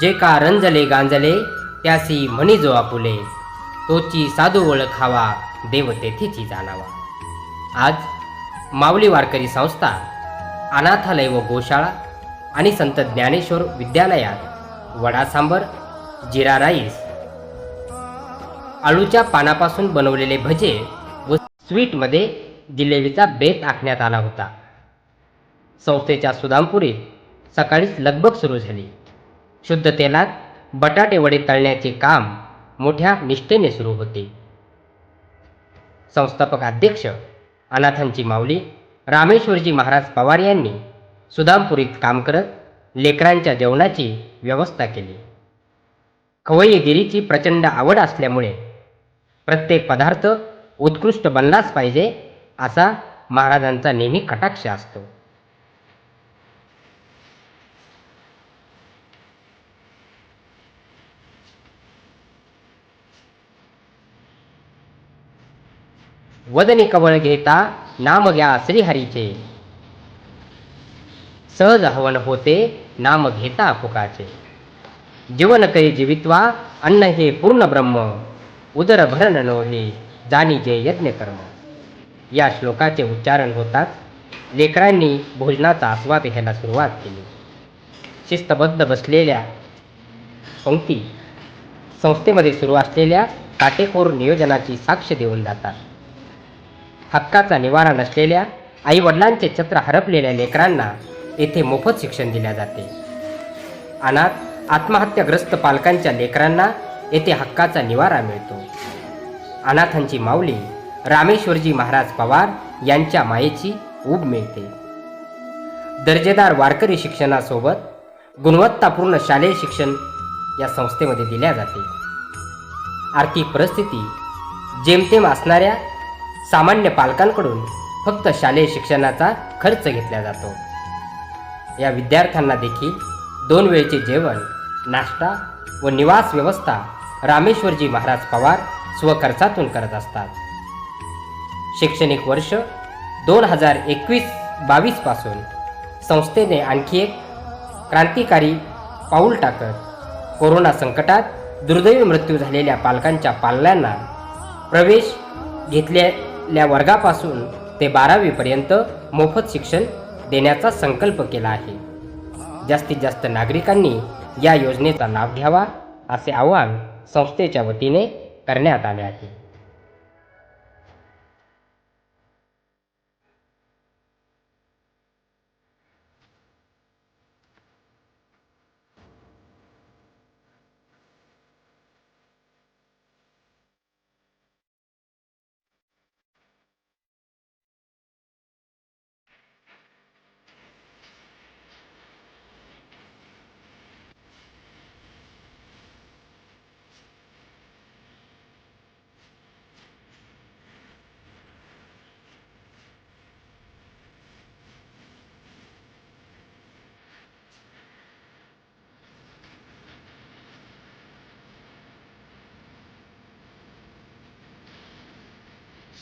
जे का रंजले गांजले त्यासी म्हणी जो आपुले तोची साधू ओळखावा देव तेथेची जाणावा. आज माऊली वारकरी संस्था अनाथालय व गोशाळा आणि संत ज्ञानेश्वर विद्यालयात वडा सांबर जिरा राईस आळूच्या पानापासून बनवलेले भजे व स्वीटमध्ये जिलेबीचा बेत आखण्यात आला होता. संस्थेच्या सुदामपुरीत सकाळीच लगबग सुरू झाली. शुद्ध तेलात बटाटे वडे तळण्याचे काम मोठ्या निष्ठेने सुरू होते. संस्थापक अध्यक्ष अनाथांची माऊली रामेश्वरजी महाराज पवार यांनी सुदामपुरीत काम करत लेकरांच्या जेवणाची व्यवस्था केली. खवय्यगिरीची प्रचंड आवड असल्यामुळे प्रत्येक पदार्थ उत्कृष्ट बनलाच पाहिजे असा महाराजांचा नेहमी कटाक्ष असतो. वदने कवळ घेता नाम घ्या श्रीहरीचे सहज हवन होते नाम घेता फुकाचे. जीवन करी जीवित्वा अन्न हे पूर्ण ब्रह्म. उदर भरण नो हे जाणी जे यज्ञ कर्म. या श्लोकाचे उच्चारण होताच लेकरांनी भोजनाचा आस्वाद घ्यायला सुरुवात केली. शिस्तबद्ध बसलेल्या पंक्ती संस्थेमध्ये सुरू असलेल्या काटेकोर नियोजनाची साक्ष देऊन जातात. हक्काचा निवारा नसलेल्या आई वडिलांचे छत्र हरपलेल्या लेकरांना येथे मोफत शिक्षण दिले जाते. अनाथ आत्महत्याग्रस्त पालकांच्या लेकरांना येथे हक्काचा निवारा मिळतो. अनाथांची माऊली रामेश्वरजी महाराज पवार यांच्या मायेची ऊब मिळते. दर्जेदार वारकरी शिक्षणासोबत गुणवत्तापूर्ण शालेय शिक्षण या संस्थेमध्ये दिल्या जाते. आर्थिक परिस्थिती जेमतेम असणाऱ्या सामान्य पालकांकडून फक्त शालेय शिक्षणाचा खर्च घेतला जातो. या विद्यार्थ्यांना देखील दोन वेळचे जेवण नाश्ता व निवास व्यवस्था रामेश्वरजी महाराज पवार स्वखर्चातून करत असतात. शैक्षणिक वर्ष दोन हजार एकवीस बावीसपासून संस्थेने आणखी एक क्रांतिकारी पाऊल टाकत कोरोना संकटात दुर्दैवी मृत्यू झालेल्या पालकांच्या पाल्यांना प्रवेश घेतलेल्या वर्गापासून ते बारावीपर्यंत मोफत शिक्षण देण्याचा संकल्प केला आहे. जास्तीत जास्त नागरिकांनी या योजनेचा लाभ घ्यावा असे आवाहन संस्थेच्या वतीने करण्यात आले आहे.